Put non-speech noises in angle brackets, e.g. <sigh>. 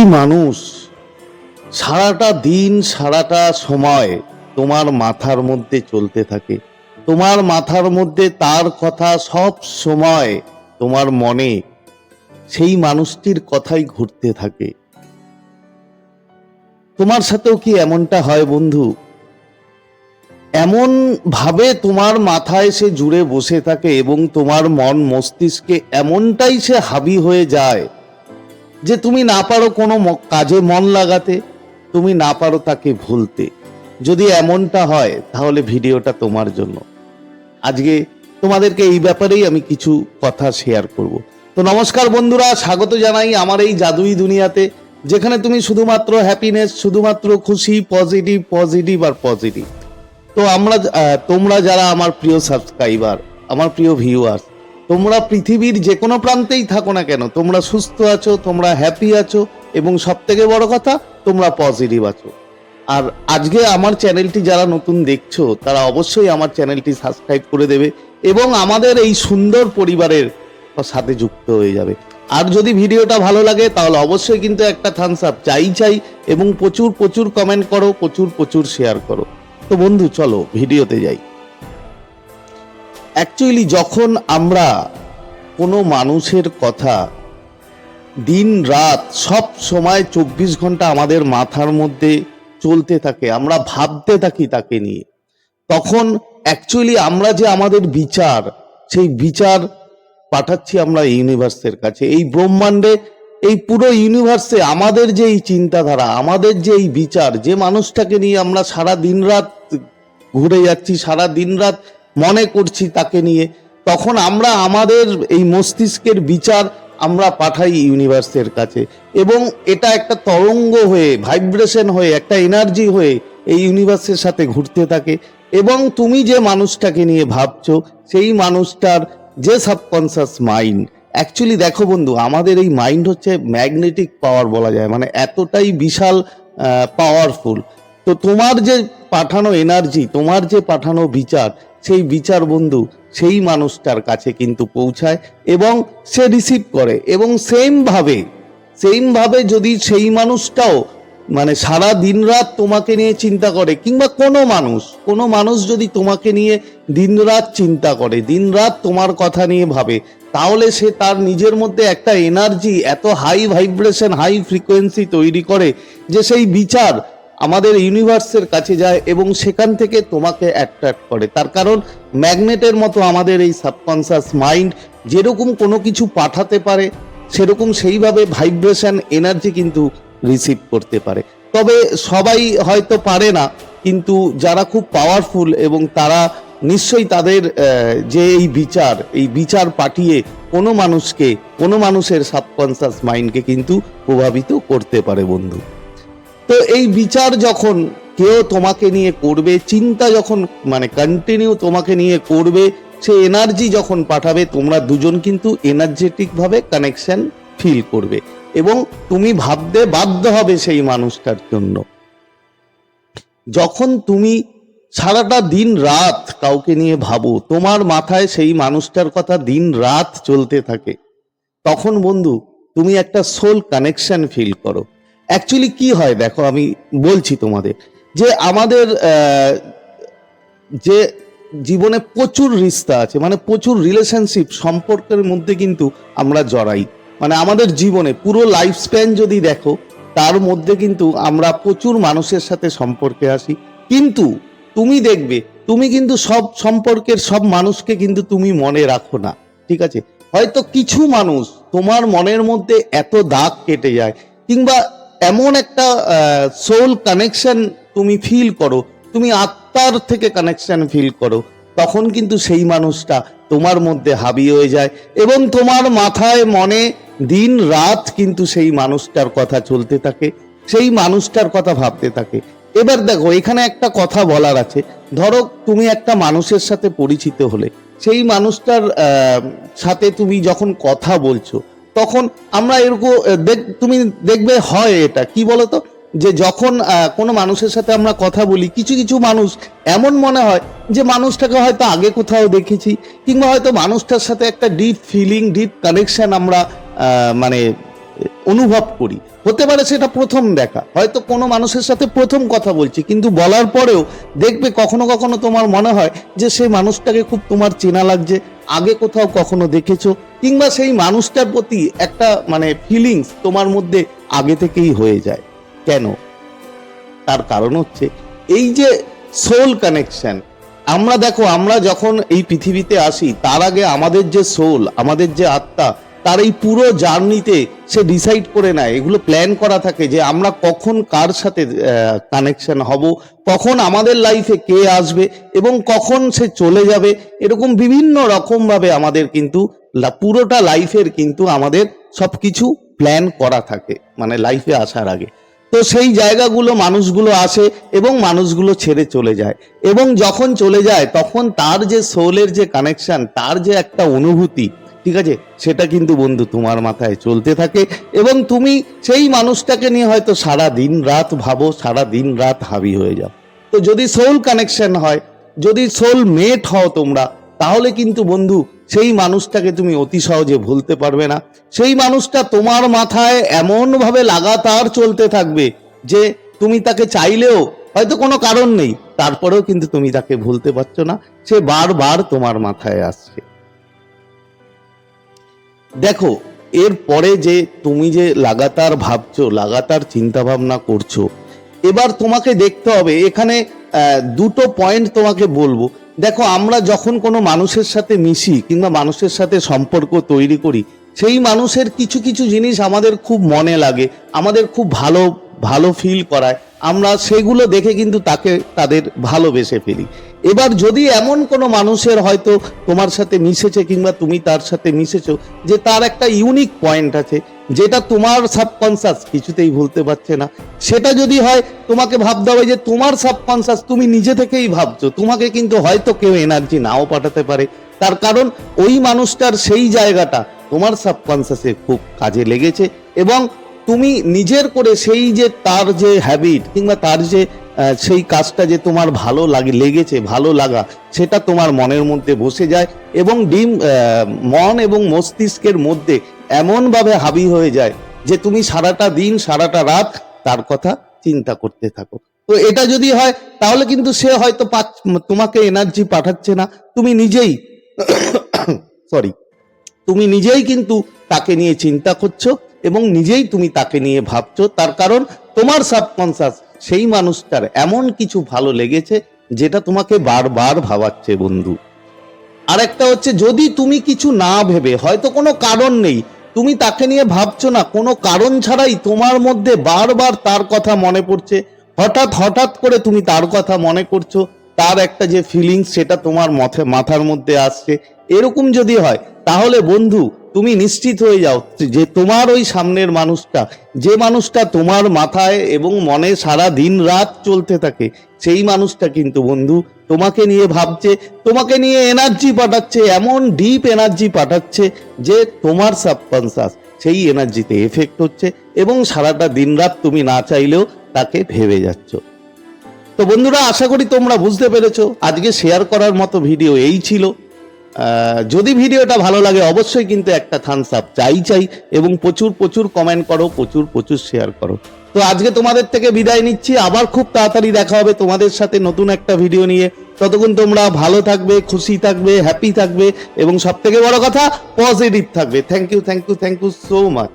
একটি মানুষ, সারাটা দিন, সারাটা সময় তোমার মাথার মধ্যে চলতে থাকে। তোমার মাথার মধ্যে তার কথা সব সময় তোমার মনে সেই মানুষটির কথাই ঘুরতে থাকে। তোমার সাথেও কি এমনটা হয় বন্ধু? এমন ভাবে তোমার মাথায় সে জুড়ে বসে থাকে এবং তোমার মন মস্তিষ্কে এমনটাই সে হাবি হয়ে যায় যে তুমি না পারো কোনো কাজে মন লাগাতে, তুমি না পারো তাকে ভুলতে। যদি এমনটা হয়, তাহলে ভিডিওটা তোমার জন্য। আজকে তোমাদেরকে এই ব্যাপারেই আমি কিছু কথা শেয়ার করব। তো নমস্কার বন্ধুরা, স্বাগত জানাই আমার এই জাদুই দুনিয়াতে, যেখানে তুমি শুধুমাত্র হ্যাপিনেস শুধুমাত্র খুশি পজিটিভ পজিটিভ আর পজিটিভ তো আমরা তোমরা যারা আমার প্রিয় সাবস্ক্রাইবার আমার প্রিয় ভিউয়ার্স তোমরা পৃথিবীর যে কোনো প্রান্তেই থাকো না কেন, তোমরা সুস্থ আছো, তোমরা হ্যাপি আছো, এবং সব থেকে বড় কথা, তোমরা পজিটিভ আছো। আর আজকে আমার চ্যানেলটি যারা নতুন দেখছ, তারা অবশ্যই আমার চ্যানেলটি সাবস্ক্রাইব করে দেবে, এবং আমাদের এই সুন্দর পরিবারের সাথে যুক্ত হয়ে যাবে। আর যদি ভিডিওটা ভালো লাগে, তাহলে অবশ্যই কিন্তু একটা থামস আপ চাই চাই, এবং প্রচুর প্রচুর কমেন্ট করো, প্রচুর প্রচুর শেয়ার করো। তো বন্ধু, চলো, ভিডিওতে যাই। অ্যাকচুয়ালি যখন আমরা কোনো মানুষের কথা দিন রাত সব সময় চব্বিশ ঘণ্টা আমাদের মাথার মধ্যে চলতে থাকে, আমরা ভাবতে থাকি তাকে নিয়ে, তখন অ্যাকচুয়ালি আমরা যে আমাদের বিচার, সেই বিচার পাঠাচ্ছি আমরা ইউনিভার্সের কাছে। এই ব্রহ্মাণ্ডে, এই পুরো ইউনিভার্সে আমাদের যে এই চিন্তাধারা, আমাদের যে এই বিচার, যে মানুষটাকে নিয়ে আমরা সারা দিন রাত ঘুরে যাচ্ছি, সারা দিন রাত মনে করছি তাকে নিয়ে। তখন আমরা আমাদের এই মস্তিষ্কের বিচার আমরা পাঠাই ইউনিভার্সের কাছে। এবং এটা একটা তরঙ্গ হয়ে, ভাইব্রেশন হয়ে, একটা এনার্জি হয়ে এই ইউনিভার্সের সাথে ঘুরতে থাকে। এবং তুমি যে মানুষটাকে নিয়ে ভাবছ, সেই মানুষটার যে সাবকনসাস মাইন্ড অ্যাকচুয়ালি দেখো বন্ধু, আমাদের এই মাইন্ড হচ্ছে ম্যাগনেটিক পাওয়ার বলা যায় মানে এতটাই বিশাল পাওয়ারফুল তো তোমার যে পাঠানো এনার্জি তোমার যে পাঠানো বিচার সেই বিচার বন্ধু সেই মানুষটার কাছে কিন্তু পৌঁছায় এবং সে রিসিভ করে এবং সেম ভাবে সেম ভাবে যদি সেই মানুষটাও মানে সারা দিন রাত তোমাকে নিয়ে চিন্তা করে কিংবা কোনো মানুষ কোনো মানুষ যদি তোমাকে নিয়ে দিন রাত চিন্তা করে দিন রাত তোমার কথা নিয়ে ভাবে, তাহলে সে তার নিজের মধ্যে একটা এনার্জি এত হাই ভাইব্রেশন হাই ফ্রিকোয়েন্সি তৈরি করে যে সেই বিচার আমাদের ইউনিভার্সের কাছে যায় এবং সেখান থেকে তোমাকে অ্যাট্রাক্ট করে। তার কারণ ম্যাগনেটের মতো আমাদের এই সাবকনসিয়াস মাইন্ড যেরকম কোনো কিছু পাঠাতে পারে, সেরকম সেইভাবে ভাইব্রেশন এনার্জি কিন্তু রিসিভ করতে পারে। তবে সবাই হয়তো পারে না, কিন্তু যারা খুব পাওয়ারফুল এবং তারা নিশ্চয়ই তাদের যে এই বিচার এই বিচার পাঠিয়ে কোনো মানুষকে, কোনো মানুষের সাবকনসিয়াস মাইন্ডকে কিন্তু প্রভাবিত করতে পারে বন্ধু। তো এই বিচার যখন কেউ তোমাকে নিয়ে করবে, চিন্তা যখন মানে কন্টিনিউ তোমাকে নিয়ে করবে, সে এনার্জি যখন পাঠাবে, তোমরা দুজন কিন্তু এনার্জেটিক ভাবে কানেকশন ফিল করবে। এবং তুমি ভাবতে বাধ্য হবে সেই মানুষটার জন্য। যখন তুমি সারাটা দিন রাত কাউকে নিয়ে ভাবো, তোমার মাথায় সেই মানুষটার কথা দিন রাত চলতে থাকে, তখন বন্ধু, তুমি একটা সোল কানেকশন ফিল করো। অ্যাকচুয়ালি কি হয়? দেখো, আমি বলছি তোমাদের যে আমাদের যে জীবনে প্রচুর রিস্তা আছে মানে প্রচুর রিলেশনশিপ সম্পর্কের মধ্যে কিন্তু আমরা জড়াই। মানে আমাদের জীবনে পুরো লাইফ স্প্যান যদি দেখো, তার মধ্যে কিন্তু আমরা প্রচুর মানুষের সাথে সম্পর্কে আসি। কিন্তু তুমি দেখবে, তুমি কিন্তু সব সম্পর্কের সব মানুষকে কিন্তু তুমি মনে রাখো না, ঠিক আছে? হয়তো কিছু মানুষ তোমার মনের মধ্যে এত দাগ কেটে যায়, কিংবা এমন একটা সোল কানেকশন তুমি ফিল করো, তুমি আত্মার থেকে কানেকশন ফিল করো, তখন কিন্তু সেই মানুষটা তোমার মধ্যে হাবি হয়ে যায় এবং তোমার মাথায়, মনে, দিন, রাত কিন্তু সেই মানুষটার কথা চলতে থাকে, সেই মানুষটার কথা ভাবতে থাকে। এবার দেখো, এখানে একটা কথা বলার আছে। ধরো, তুমি একটা মানুষের সাথে পরিচিত হলে, সেই মানুষটার সাথে তুমি যখন কথা বলছো তখন আমরা এরকম দেখ- তুমি দেখবে হয় এটা। কি বলতো? যে যখন কোনো মানুষের সাথে আমরা কথা বলি, কিছু কিছু মানুষ এমন মনে হয় যে মানুষটাকে হয়তো আগে কোথাও দেখেছি, কিংবা হয়তো মানুষটার সাথে একটা ডিপ ফিলিং ডিপ কানেকশন আমরা মানে অনুভব করি। হতে পারে সেটা প্রথম দেখা। হয়তো কোনো মানুষের সাথে প্রথম কথা বলছি, কিন্তু বলার পরেও দেখবে কখনো কখনো তোমার মনে হয় যে সেই মানুষটাকে খুব তোমার চেনা লাগছে আগে কোথাও কখনো দেখেছ? কিংবা সেই মানুষটার প্রতি একটা মানে ফিলিংস তোমার মধ্যে আগে থেকেই হয়ে যায়? কেন? তার কারণ হচ্ছে, এই যে সোল কানেকশন আমরা দেখো, আমরা যখন এই পৃথিবীতে আসি, তার আগে আমাদের যে সোল আমাদের যে আত্মা তার এই পুরো জার্নিতে সে ডিসাইড করে নেয়। এগুলো প্ল্যান করা থাকে যে আমরা কখন কার সাথে কানেকশন হব, কখন আমাদের লাইফে কে আসবে এবং কখন সে চলে যাবে। এরকম বিভিন্ন রকমভাবে আমাদের কিন্তু পুরোটা লাইফের কিন্তু আমাদের সবকিছু প্ল্যান করা থাকে মানে লাইফে আসার আগে। তো সেই জায়গাগুলো মানুষগুলো আসে এবং মানুষগুলো ছেড়ে চলে যায়। এবং যখন চলে যায়, তখন তার যে সোলের যে কানেকশন তার যে একটা অনুভূতি ঠিক আছে? সেটা কিন্তু বন্ধু তোমার মাথায় চলতে থাকে এবং তুমি সেই মানুষটাকে নিয়ে হয়তো সারা দিন রাত ভাবো, সারা দিন রাত হাবি হয়ে যাও। তো যদি সোল কানেকশন হয়, যদি সোল মেট হও তোমরা, তাহলে কিন্তু বন্ধু সেই মানুষটাকে তুমি অতি সহজে ভুলতে পারবে না। সেই মানুষটা তোমার মাথায় এমনভাবে লাগাতার চলতে থাকবে যে তুমি তাকে চাইলেও হয়তো কোনো কারণ নেই, তারপরেও কিন্তু তুমি তাকে ভুলতে পারছ না। সে বারবার তোমার মাথায় আসছে। দেখো, এর পরে যে তুমি যে লাগাতার ভাবছ, লাগাতার চিন্তা ভাবনা করছ, এবার তোমাকে দেখতে হবে, এখানে দুটো পয়েন্ট তোমাকে বলব। দেখো, আমরা যখন কোনো মানুষের সাথে মিশি কিংবা মানুষের সাথে সম্পর্ক তৈরি করি, সেই মানুষের কিছু কিছু জিনিস আমাদের খুব মনে লাগে, আমাদের খুব ভালো ভালো ফিল করায়। আমরা সেগুলো দেখে কিন্তু তাকে, তাদের ভালোবেসে ফেলি। এবার যদি এমন কোনো মানুষের হয়তো তোমার সাথে মিশেছে কিংবা তুমি তার সাথে মিশেছো, যে তার একটা ইউনিক পয়েন্ট আছে, যেটা তোমার সাবকনসাস কিছুতেই ভুলতে পারছে না। সেটা যদি হয়, তোমাকে ভাবতে হবে যে তোমার সাবকনসাস তুমি নিজে থেকেই ভাবছ। তোমাকে কিন্তু হয়তো কেউ এনার্জি নাও পাঠাতে পারে। তার কারণ, ওই মানুষটার সেই জায়গাটা তোমার সাবকনসাসে খুব কাজে লেগেছে এবং তুমি নিজের করে সেই যে তার যে হ্যাবিট কিংবা তার যে সেই কাজটা যে তোমার ভালো লাগে, লেগেছে, ভালো লাগা, সেটা তোমার মনের মধ্যে বসে যায় এবং ডিম মন এবং মস্তিষ্কের মধ্যে এমনভাবে হাবি হয়ে যায় যে তুমি সারাটা দিন, সারাটা রাত তার কথা চিন্তা করতে থাকো। তো এটা যদি হয়, তাহলে কিন্তু সে হয়তো তোমাকে এনার্জি পাঠাচ্ছে না। তুমি নিজেই <coughs> সরি তুমি নিজেই কিন্তু তাকে নিয়ে চিন্তা করছ এবং নিজেই তুমি তাকে নিয়ে ভাবছ। তার কারণ তোমার সাবকনসাস সেই মানুষটার এমন কিছু ভালো লেগেছে যেটা তোমাকে বারবার ভাবাচ্ছে, বন্ধু। আরেকটা হচ্ছে, যদি তুমি কিছু না ভেবে, হয়তো কোনো কারণ নেই, তুমি তাকে নিয়ে ভাবছ না, কোনো কারণ ছাড়াই তোমার মধ্যে বারবার তার কথা মনে পড়ছে, হঠাৎ হঠাৎ করে তুমি তার কথা মনে করছ, তার একটা যে ফিলিংস সেটা তোমার মথে, মাথার মধ্যে আসছে, এরকম যদি হয়, তাহলে বন্ধু তুমি নিশ্চিত হয়ে যাও যে তোমার ওই সামনের মানুষটা, যে মানুষটা তোমার মাথায় এবং মনে সারা দিন রাত চলতে থাকে, সেই মানুষটা কিন্তু বন্ধু তোমাকে নিয়ে ভাবছে, তোমাকে নিয়ে এনার্জি পাঠাচ্ছে, এমন ডিপ এনার্জি পাঠাচ্ছে যে তোমার সাবকনসাস সেই এনার্জিতে এফেক্ট হচ্ছে এবং সারাটা দিন রাত তুমি না চাইলেও তাকে ভেবে যাচ্ছ। তো বন্ধুরা, আশা করি তোমরা বুঝতে পেরেছ। আজকে শেয়ার করার মতো ভিডিও এই ছিল। যদি ভিডিওটা ভালো লাগে, অবশ্যই কিন্তু একটা থামস আপ চাই চাই, এবং প্রচুর প্রচুর কমেন্ট করো, প্রচুর প্রচুর শেয়ার করো। তো আজকে তোমাদের থেকে বিদায় নিচ্ছি, আবার খুব তাড়াতাড়ি দেখা হবে তোমাদের সাথে নতুন একটা ভিডিও নিয়ে। ততক্ষণ তোমরা ভালো থাকবে, খুশি থাকবে হ্যাপি থাকবে, এবং সব থেকে বড় কথা পজিটিভ থাকবে। Thank you thank you thank you so much